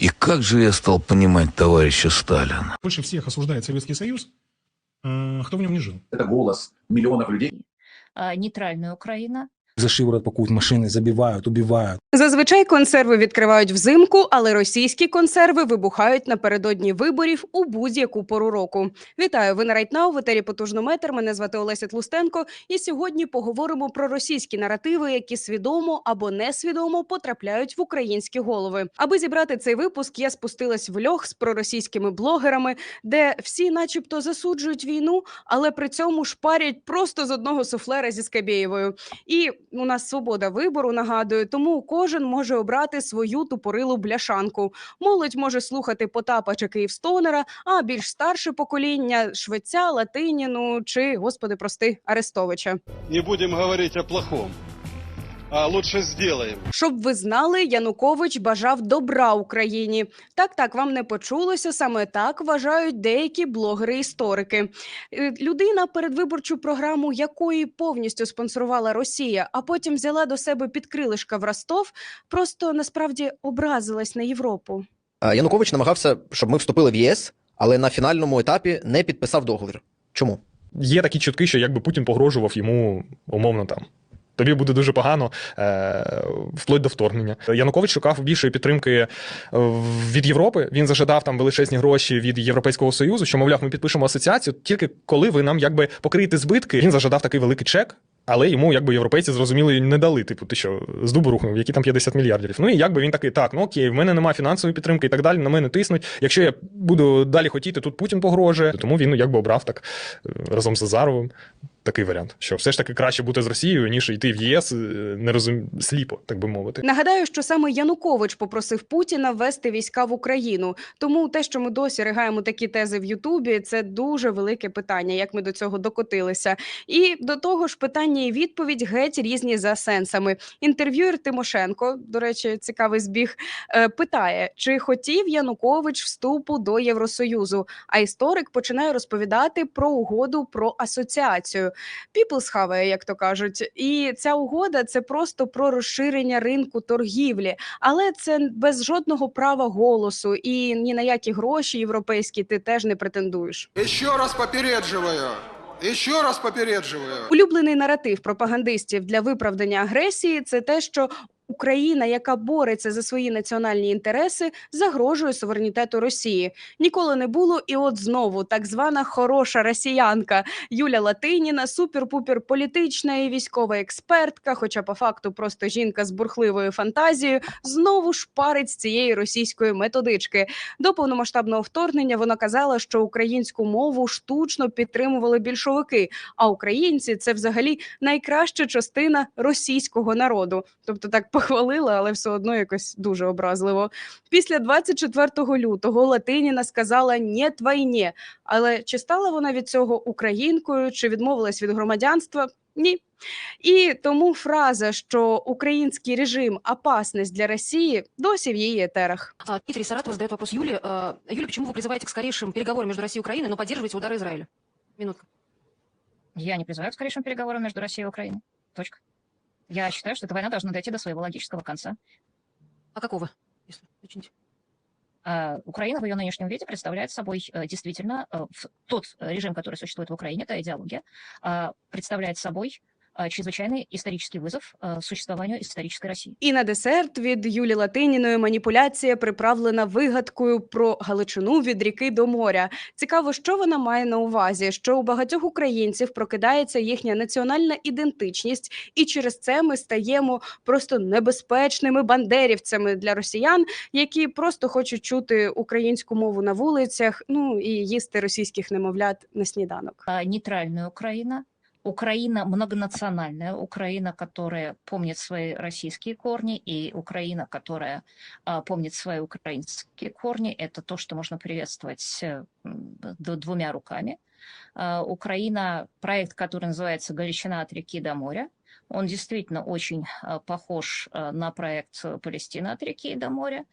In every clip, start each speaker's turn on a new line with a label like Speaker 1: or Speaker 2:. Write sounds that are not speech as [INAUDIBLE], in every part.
Speaker 1: И как же я стал понимать товарища Сталина?
Speaker 2: Больше всех осуждает Советский Союз, э, кто в нем не жил.
Speaker 3: Это голос миллионов людей.
Speaker 4: нейтральная Украина,
Speaker 5: За шиворот пакують машини, забивають, убивають.
Speaker 6: Зазвичай консерви відкривають взимку, але російські консерви вибухають напередодні виборів у будь-яку пору року. Вітаю! Ви на Райтнау, в етері Потужнометр. Мене звати Олеся Тлустенко. І сьогодні поговоримо про російські наративи, які свідомо або несвідомо потрапляють в українські голови. Аби зібрати цей випуск, я спустилась в льох з проросійськими блогерами, де всі, начебто, засуджують війну, але при цьому шпарять просто з одного суфлера зі Скабєєвою. І у нас свобода вибору, нагадую, тому кожен може обрати свою тупорилу бляшанку. Молодь може слухати Потапа чи Київстонера, а більш старше покоління Швеця, Латиніну чи, господи, прости, Арестовича.
Speaker 7: Не будемо говорити о плохом, а лучше сделаем.
Speaker 6: Щоб ви знали, Янукович бажав добра Україні. Так, так, вам не почулося. Саме так вважають деякі блогери-історики. Е, Людина передвиборчу програму якої повністю спонсорувала Росія, а потім взяла до себе під крилишка в Ростов, просто насправді образилась на Європу.
Speaker 8: Янукович намагався, щоб ми вступили в ЄС, але на фінальному етапі не підписав договір. Чому?
Speaker 9: Є такі чутки, що якби Путін погрожував йому умовно там. Тобі буде дуже погано е, вплоть до вторгнення. Янукович шукав більшої підтримки е, від Європи. Він зажадав там величезні гроші від Європейського союзу, що мовляв, ми підпишемо асоціацію тільки коли ви нам якби покриєте збитки. Він зажадав такий великий чек. Але йому якби європейці зрозуміли не дали. Типу, ти що з дубу рухнув, які там 50 мільярдів. Ну і якби він такий, так, ну окей, в мене немає фінансової підтримки і так далі. На мене тиснуть. Якщо я буду далі хотіти, тут Путін погрожує. Тому він ну, якби обрав так е, разом з Азаровим такий варіант, що все ж таки краще бути з Росією, ніж йти в ЄС е, не розум... сліпо, так би мовити.
Speaker 6: Нагадаю, що саме Янукович попросив Путіна ввести війська в Україну. Тому те, що ми досі ригаємо такі тези в Ютубі, це дуже велике питання, як ми до цього докотилися. І до того ж, питання і відповідь геть різні за сенсами. Інтерв'юер Тимошенко, до речі, цікавий збіг, е, питає, чи хотів Янукович вступу до Євросоюзу. А історик починає розповідати про угоду про асоціацію. People схаває, як то кажуть. І ця угода це просто про розширення ринку торгівлі, але це без жодного права голосу і ні на які гроші європейські ти теж не претендуєш.
Speaker 10: Ще раз попереджую. І ще раз попереджую.
Speaker 6: Улюблений наратив пропагандистів для виправдання агресії це те, що Україна, яка бореться за свої національні інтереси, загрожує суверенітету Росії. Ніколи не було, і от знову так звана хороша росіянка Юля Латиніна, супер-пупер політична і військова експертка, хоча по факту просто жінка з бурхливою фантазією, знову шпарить з цієї російської методички. До повномасштабного вторгнення вона казала, що українську мову штучно підтримували більшовики, а українці це взагалі найкраща частина російського народу. Тобто так похвалила, але все одно якось дуже образливо. Після 24 лютого Латиніна сказала «нєт війні», але чи стала вона від цього українкою, чи відмовилась від громадянства? Ні. І тому фраза, що український режим опасність для Росії, досі в її етерах.
Speaker 11: А, Дмитрий Саратов задает вопрос Юле. А, Юля, почему вы призываете к скорейшим переговорам между Россией и Украиной, но поддерживаете удары Израиля? Минутка.
Speaker 4: я не призываю к скорейшим переговорам между Россией и Украиной. Точка. Я считаю, что эта война должна дойти до своего логического конца.
Speaker 11: А какого? Если уточните?
Speaker 4: А Украина в ее нынешнем виде представляет собой э, действительно э, тот режим, который существует в Украине, та идеология, а, представляет собой чрезвычайный исторический вызов а, существованию исторической России.
Speaker 6: І на десерт від Юлі Латиніної маніпуляція приправлена вигадкою про Галичину від ріки до моря. Цікаво, що вона має на увазі, що у багатьох українців прокидається їхня національна ідентичність, і через це ми стаємо просто небезпечними бандерівцями для росіян, які просто хочуть чути українську мову на вулицях, ну і їсти російських немовлят на сніданок.
Speaker 4: А, Нейтральная Украина, многонациональная, Украина, которая помнит свои российские корни, и Украина, которая а, помнит свои украинские корни, это то, что можно приветствовать э, двумя руками. А, Украина, проект, который называется «Галичина от реки до моря», Он действительно очень а, похож а, на проект э, Палестина от реки до моря.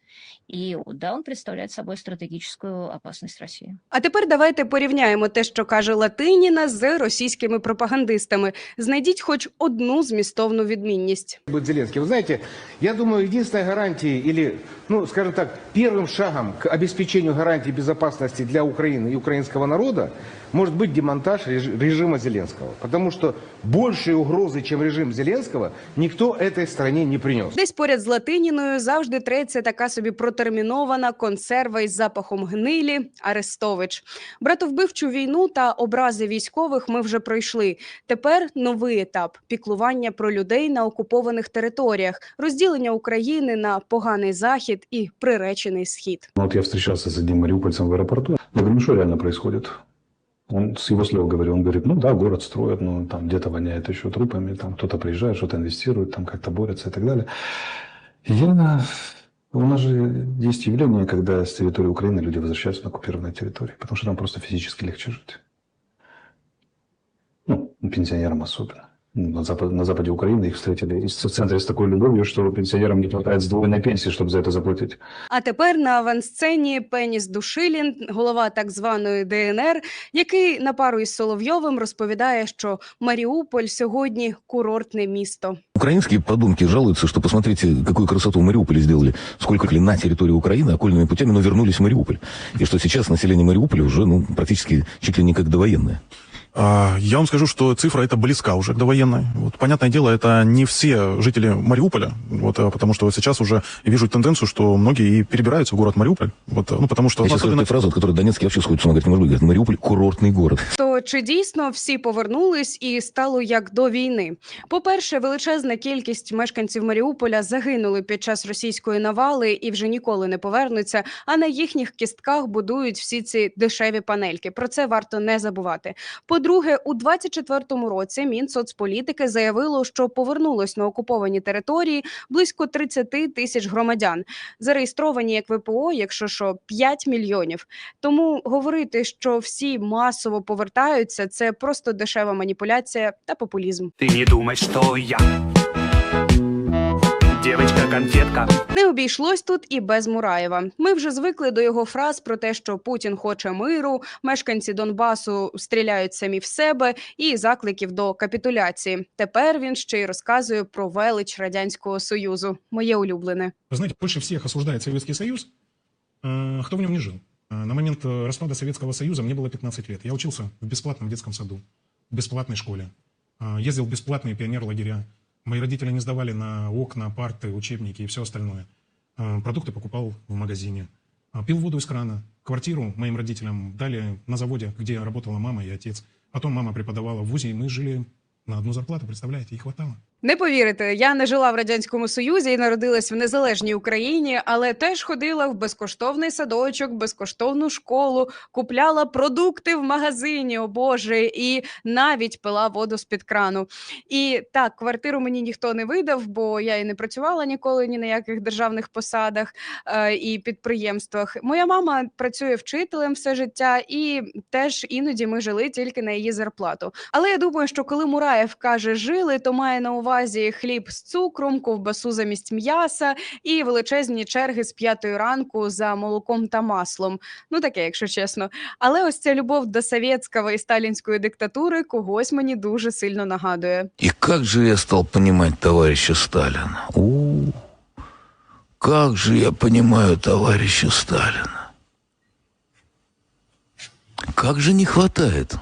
Speaker 4: И да, он представляет собой стратегическую опасность России.
Speaker 6: А тепер давайте порівняємо те, що каже Латиніна, з російськими пропагандистами. Знайдіть хоч одну змістовну відмінність.
Speaker 12: будет Зеленский. Вы знаете, я думаю, единственной гарантией или, ну, скажем так, первым шагом к обеспечению гарантий безопасности для Украины и украинского народа может быть демонтаж реж- режима Зеленского. Потому что большей угрозы, чем режим Зеленского, никто этой стране не принес.
Speaker 6: Десь поряд з Латиніною завжди треться така собі протермінована консерва із запахом гнилі Арестович. Братовбивчу війну та образи військових ми вже пройшли. Тепер новий етап піклування про людей на окупованих територіях, розділення України на поганий захід і приречений схід.
Speaker 5: Вот я встречался с одним мариупольцем в аэропорту. Я говорю, ну что реально происходит? Он с его слов говорю, он говорит, ну да, город строят, но там где-то воняет еще трупами, там кто-то приезжает, что-то инвестирует, там как-то борется и так далее. И Я... У нас же есть явление, когда с территории Украины люди возвращаются на оккупированные территории, потому что там просто физически легче жить. Ну, пенсионерам особенно. Ну, На, запад, на западе Украины их встретили из- в центре с такой любовью, что пенсионерам не хватает сдвоенной пенсии, чтобы за это заплатить.
Speaker 6: А тепер на авансцені Пеніс Душилін, голова так званої ДНР, який на пару із Соловйовим розповідає, що Маріуполь сьогодні курортне місто.
Speaker 1: Украинские подонки жалуются, что посмотрите, какую красоту в Мариуполе сделали. Сколько ли на территории Украины окольными путями, но вернулись в Мариуполь. И что сейчас население Мариуполя уже ну, практически чуть ли не как довоенное.
Speaker 2: А, Я вам скажу, что цифра эта близка уже к довоенной. Вот, понятное дело, это не все жители Мариуполя, вот, а, потому что сейчас уже вижу тенденцию, что многие и перебираются в город Мариуполь. Вот, ну, потому что
Speaker 1: Я сейчас
Speaker 2: особенно...
Speaker 1: эту фразу, от которой Донецкий вообще сходит с ума, говорит, не может быть, говорит, Мариуполь – курортный город.
Speaker 6: То чи дійсно всі повернулись і стало як до війни? По-перше, величезна кількість мешканців Маріуполя загинули під час російської навали і вже ніколи не повернуться. А на їхніх кістках будують всі ці дешеві панельки. Про це варто не забувати. по-друге, у 24-му році Мінсоцполітики заявило, що повернулось на окуповані території близько 30 тисяч громадян, зареєстровані як ВПО, якщо що 5 мільйонів. Тому говорити, що всі масово повертаються, це просто дешева маніпуляція та популізм.
Speaker 13: Ти не думай, що я девочка-конфетка.
Speaker 6: Не обійшлось тут і без Мураєва. Ми вже звикли до його фраз про те, що Путін хоче миру, мешканці Донбасу стріляють самі в себе, і закликів до капітуляції. Тепер він ще й розказує про велич радянського союзу. Моє улюблене.
Speaker 2: Вы знаете, больше всех осуждает Советский Союз, э, кто в нем не жил. Э, На момент э, распада Советского Союза мне было 15 лет. Я учился в бесплатном детском саду, в бесплатной школе. Э, Ездил в бесплатные пионер-лагеря. Мои родители не сдавали на окна, парты, учебники и все остальное. Э, Продукты покупал в магазине. Э, Пил воду из крана. Квартиру моим родителям дали на заводе, где работала мама и отец. Потом мама преподавала в ВУЗе, и мы жили на одну зарплату, представляете, и хватало.
Speaker 6: Не повірите, я не жила в радянському союзі і народилась в незалежній Україні, але теж ходила в безкоштовний садочок, безкоштовну школу, купляла продукти в магазині, о Боже, і навіть пила воду з під крану. І так, квартиру мені ніхто не видав, бо я і не працювала ніколи ні на яких державних посадах е, і підприємствах. Моя мама працює вчителем все життя, і теж іноді ми жили тільки на її зарплату. Але я думаю, що коли Мураєв каже жили, то має на увазі хліб з цукром, ковбасу замість м'яса і величезні черги з п'ятої ранку за молоком та маслом. Ну таке, якщо чесно. Але ось ця любов до совєтського і сталінської диктатури когось мені дуже сильно нагадує.
Speaker 1: И как же я стал понимать товарища Сталина. У, как же я понимаю товарища Сталина. Как же не хватает.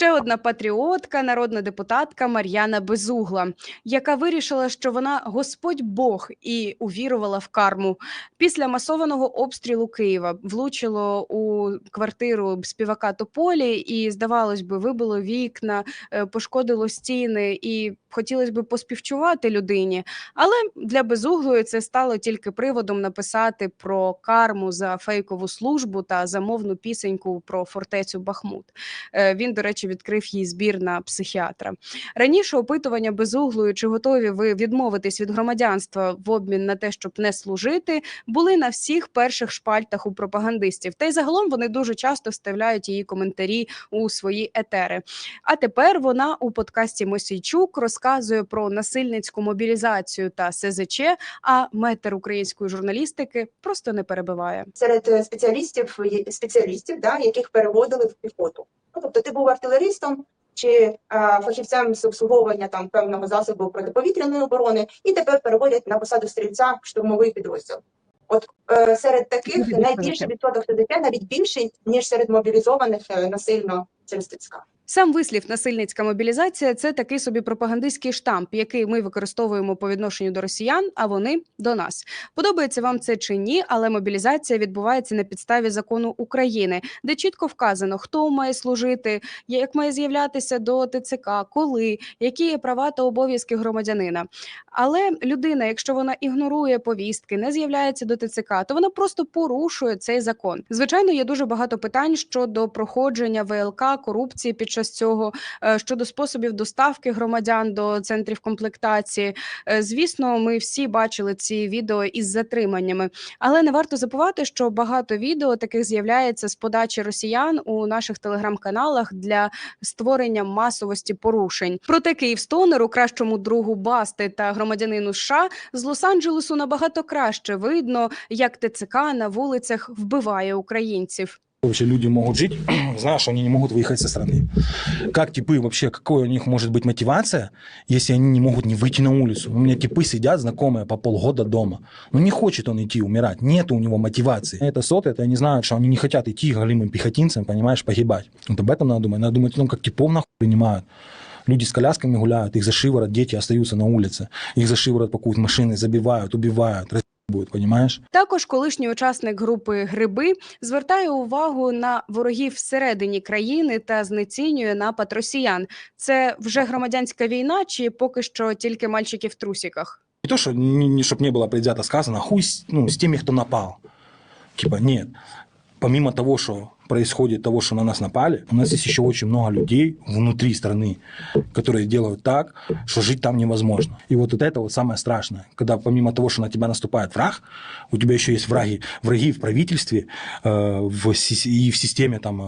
Speaker 6: Ще одна патріотка, народна депутатка Мар'яна Безугла, яка вирішила, що вона Господь Бог і увірувала в карму. Після масованого обстрілу Києва влучило у квартиру співака Тополі, і здавалось би, вибило вікна, е, пошкодило стіни, і хотілося б поспівчувати людині. Але для безуглої це стало тільки приводом написати про карму за фейкову службу та замовну пісеньку про фортецю Бахмут. Е, Він, до речі, відкрив їй збір на психіатра. Раніше опитування безуглою, чи готові ви відмовитись від громадянства в обмін на те, щоб не служити, були на всіх перших шпальтах у пропагандистів. Та й загалом вони дуже часто вставляють її коментарі у свої етери. А тепер вона у подкасті Мосійчук розказує про насильницьку мобілізацію та СЗЧ, а метр української журналістики просто не перебиває.
Speaker 14: серед е, спеціалістів спеціалістів, да, яких переводили в піхоту. Ну, тобто ти був артилеристом чи а, фахівцем з обслуговування там певного засобу протиповітряної оборони, і тепер переводять на посаду стрільця в штурмовий підрозділ. От е, серед таких найбільший відсоток ТДП навіть більший ніж серед мобілізованих е, насильно через ТЦК.
Speaker 6: Сам вислів насильницька мобілізація це такий собі пропагандистський штамп, який ми використовуємо по відношенню до росіян, а вони до нас. Подобається вам це чи ні, але мобілізація відбувається на підставі закону України, де чітко вказано, хто має служити, як має з'являтися до ТЦК, коли, які є права та обов'язки громадянина. Але людина, якщо вона ігнорує повістки, не з'являється до ТЦК, то вона просто порушує цей закон. Звичайно, є дуже багато питань щодо проходження ВЛК, корупції під час цього, е, щодо способів доставки громадян до центрів комплектації. Е, Звісно, ми всі бачили ці відео із затриманнями, але не варто забувати, що багато відео таких з'являється з подачі росіян у наших телеграм-каналах для створення масовості порушень. Проте Київстонеру, кращому другу Басти та громадянину США з Лос-Анджелесу набагато краще видно, як ТЦК на вулицях вбиває українців.
Speaker 15: Вообще люди могут жить, [CLEARS THROAT] что они не могут выехать со страны. Как типы вообще, какой у них может быть мотивация, если они не могут не выйти на улицу? У меня типы сидят, знакомые, по полгода дома. Ну не хочет он идти умирать, нет у него мотивации. Это сот, это они знают, что они не хотят идти голимым пехотинцем, понимаешь, погибать. Вот об этом надо думать. Надо думать о том, как типов нахуй принимают. Люди с колясками гуляют, их за шиворот, дети остаются на улице. Их за шиворот пакуют машины, забивают, убивают, будет, понимаешь?
Speaker 6: Також колишній учасник групи Гриби звертає увагу на ворогів всередині країни та знецінює напад росіян. Це вже громадянська війна, чи поки що тільки мальчики в трусіках?
Speaker 15: Не то, що не, щоб не було предвзято сказано, хуй ну, з тими, хто напав. Типа, ні. Помимо того, что происходит того, что на нас напали, у нас есть еще очень много людей внутри страны, которые делают так, что жить там невозможно. И вот, вот это вот самое страшное, когда помимо того, что на тебя наступает враг, у тебя еще есть враги, враги в правительстве э, в, си- и в системе там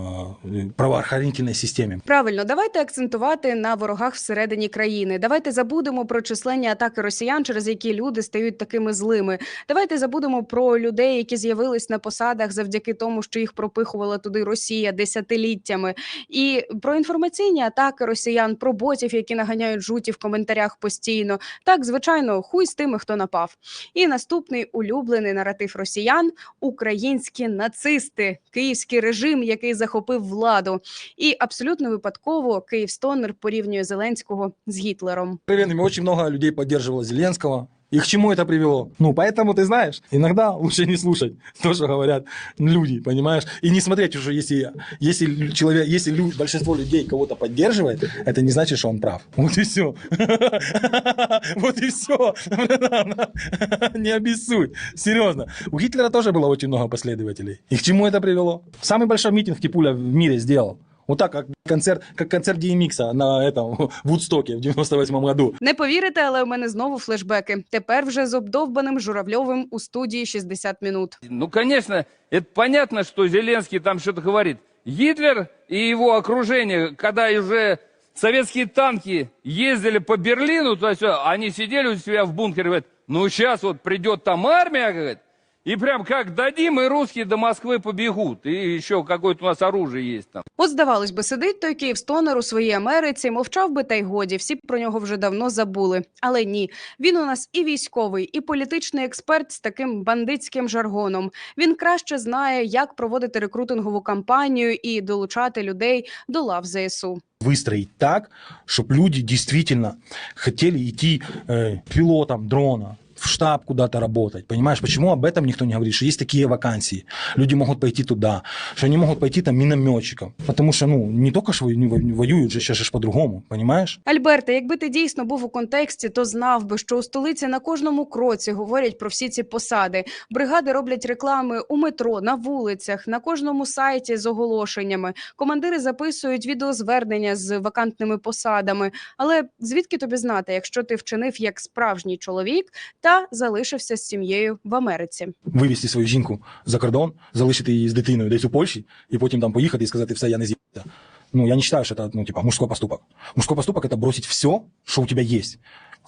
Speaker 15: э, правоохранительной системе.
Speaker 6: Правильно, давайте акцентувати на ворогах всередині країни. Давайте забудемо про численні атаки росіян, через які люди стають такими злими. Давайте забудемо про людей, які з'явились на посадах завдяки тому, що їх пропихувала туди Росія десятиліттями, і про інформаційні атаки росіян, про ботів, які наганяють жуті в коментарях постійно. Так, звичайно, хуй з тими, хто напав. І наступний улюблений наратив росіян українські нацисти, київський режим, який захопив владу. І абсолютно випадково Київстонер порівнює Зеленського з Гітлером.
Speaker 15: откровенными, очень много людей поддерживало Зеленского. И к чему это привело? Ну, поэтому ты знаешь, иногда лучше не слушать то, что говорят люди, понимаешь? И не смотреть уже, если, если человек, если лю- большинство людей кого-то поддерживает, это не значит, что он прав. Вот и все. [LAUGHS] Вот и все. [LAUGHS] Не обессудь. Серьезно. У Гитлера тоже было очень много последователей. И к чему это привело? Самый большой митинг Кипуля в мире сделал. Вот так, как концерт, как концерт DMX на этом Вудстоке в 98 году.
Speaker 6: Не повірите, але у мене знову флешбеки. Тепер вже з обдовбаним Журавльовим у студії 60 минут.
Speaker 16: Ну, конечно, это понятно, что Зеленский там что-то говорит. Гитлер и его окружение, когда уже советские танки ездили по Берлину, то есть они сидели у себя в бункере, говорят, ну сейчас вот придет там армия, говорит, и прям как дадим, и русские до Москвы побегут. И еще какое-то у нас оружие есть там.
Speaker 6: От, здавалось би, сидить той Київстонер у своїй Америці, мовчав би та й годі. Всі про нього вже давно забули. Але ні, він у нас і військовий, і політичний експерт з таким бандитським жаргоном. Він краще знає, як проводити рекрутингову кампанію і долучати людей до лав ЗСУ.
Speaker 15: выстроить так, чтобы люди действительно хотели идти э, пилотом дрона, в штаб куда-то работать, понимаешь? Почему об этом никто не говорит, что есть такие вакансии, люди могут пойти туда, что они могут пойти там минометчиком, потому что, ну, не только ж вою- воюют же, же ж по-другому, понимаешь?
Speaker 6: Альберте, якби ти дійсно був у контексті, то знав би, що у столиці на кожному кроці говорять про всі ці посади. Бригади роблять реклами у метро, на вулицях, на кожному сайті з оголошеннями. Командири записують відеозвернення з вакантними посадами. Але звідки тобі знати, якщо ти вчинив як справжній чоловік та залишився з сім'єю в Америці?
Speaker 15: Вивезти свою жінку за кордон, залишити її з дитиною десь у Польщі, і потім там поїхати і сказати, все, я не з'їбся. Ну, я не считаю, что это, ну, типа, мужской поступок. Мужской поступок – это бросить все, что у тебя есть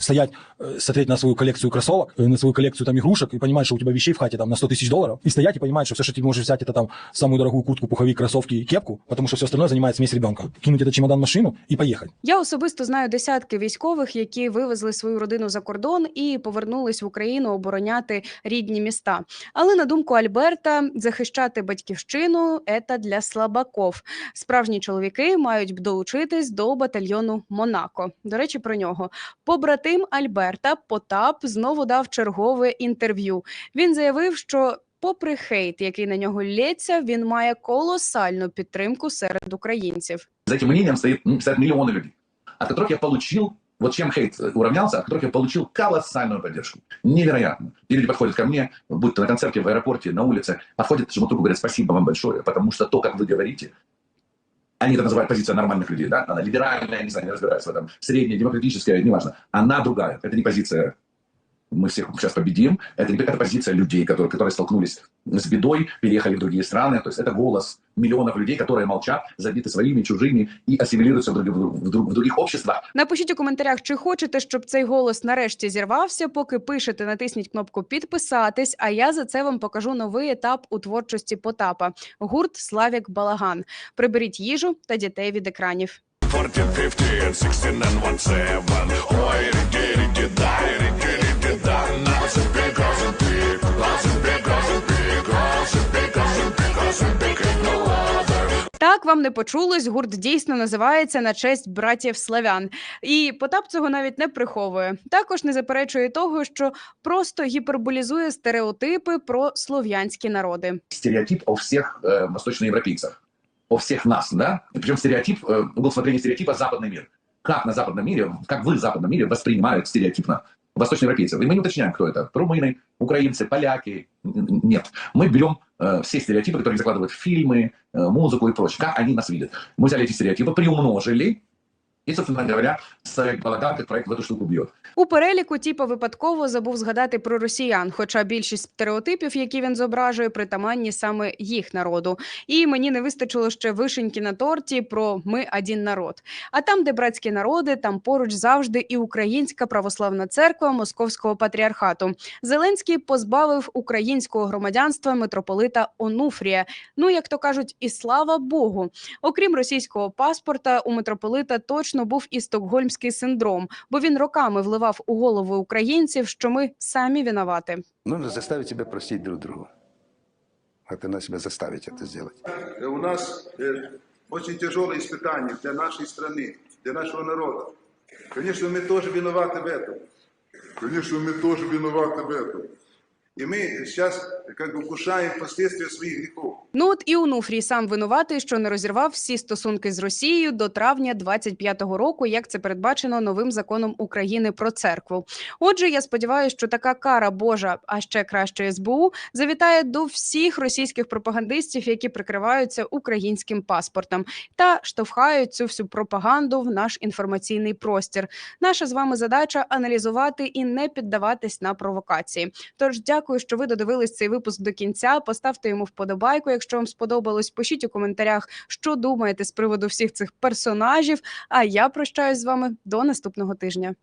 Speaker 15: Стоять, э, смотреть на свою коллекцию кроссовок, э, на свою коллекцию там игрушек и понимать, что у тебя вещей в хате там на 100 тысяч долларов. И стоять и понимать, что все, что ты можешь взять, это там самую дорогую куртку, пуховик, кроссовки и кепку, потому что все остальное занимает смесь ребенка. Кинуть этот чемодан в машину и поехать.
Speaker 6: Я особисто знаю десятки військових, які вивезли свою родину за кордон і повернулись в Україну обороняти рідні міста. Але на думку Альберта, захищати батьківщину це для слабаков. Справжні чоловіки мають б долучитись до батальйону Монако. До речі, про нього побратим Альберта Потап знову дав чергове інтерв'ю. Він заявив, що. Попри хейт, який на нього лється, він має колосальну підтримку серед українців.
Speaker 3: За этим мнением стоит, м, стоят миллионы людей, от которых я получил, вот чем хейт э, уравнялся, от которых я получил колоссальную поддержку. Невероятно. И люди подходят ко мне, будь то на концерте, в аэропорте, на улице, подходят, жмут руку, говорят, спасибо вам большое, потому что то, как вы говорите, они это называют позиция нормальных людей, да? Она либеральная, не знаю, не разбираюсь в этом, средняя, демократическая, неважно. Она другая. Это не позиция мы всех сейчас победим. Это не это позиция людей, которые, которые столкнулись с бедой, переехали в другие страны. То есть это голос миллионов людей, которые молчат, забиты своими, чужими и ассимилируются в других, в друг- в других обществах.
Speaker 6: Напишіть у коментарях, чи хочете, щоб цей голос нарешті зірвався. Поки пишете, натисніть кнопку підписатись. А я за це вам покажу новий етап у творчості Потапа. Гурт Славік Балаган. Приберіть їжу та дітей від екранів.
Speaker 17: 14, 15, 16 and 17. Ой, ріки, ріки, дай, ріки,
Speaker 6: Так вам не почулось. Гурт дійсно називається на честь братів славян. І Потап цього навіть не приховує. Також не заперечує того, що просто гіперболізує стереотипи про слов'янські народи.
Speaker 3: Стереотип о всех э, восточноевропейцах, о всех нас, да? Причем стереотип, э, угол смотрения стереотипа западный мир. Как на западном мире, как вы в западном мире воспринимают стереотипно восточноевропейцев? И мы не уточняем, кто это. Румыны, украинцы, поляки. Нет. Мы берем э, все стереотипы, которые закладывают фильмы, э, музыку и прочее. Как они нас видят? Мы взяли эти стереотипы, приумножили, и, собственно говоря, Савик Балаган как проект в эту.
Speaker 6: У переліку тіпа випадково забув згадати про росіян, хоча більшість стереотипів, які він зображує, притаманні саме їх народу. І мені не вистачило ще вишеньки на торті про ми один народ. А там, де братські народи, там поруч завжди і Українська православна церква Московського патріархату. Зеленський позбавив українського громадянства митрополита Онуфрія. Ну як то кажуть, і слава Богу. Окрім російського паспорта, у митрополита точно був і стокгольмський синдром, бо він роками вливав у голови українців, що ми самі винувати.
Speaker 18: Нужно заставить себя простить друг друга. Это надо себя заставить это сделать.
Speaker 10: У нас э, очень тяжелые испытания для нашей страны, для нашего народа. Конечно, мы тоже виноваты в этом. Конечно, мы тоже виноваты в этом. И мы сейчас как бы вкушаем последствия своих грехов.
Speaker 6: Ну от і Онуфрій сам винуватий, що не розірвав всі стосунки з Росією до травня 25-го року, як це передбачено новим законом України про церкву. Отже, я сподіваюся, що така кара Божа, а ще краще СБУ, завітає до всіх російських пропагандистів, які прикриваються українським паспортом, та штовхають цю всю пропаганду в наш інформаційний простір. Наша з вами задача аналізувати і не піддаватись на провокації. Тож дякую, що ви додивились цей випуск до кінця. Поставте йому вподобайку, якщо вам сподобалось. Пишіть у коментарях, що думаєте з приводу всіх цих персонажів. А я прощаюсь з вами до наступного тижня.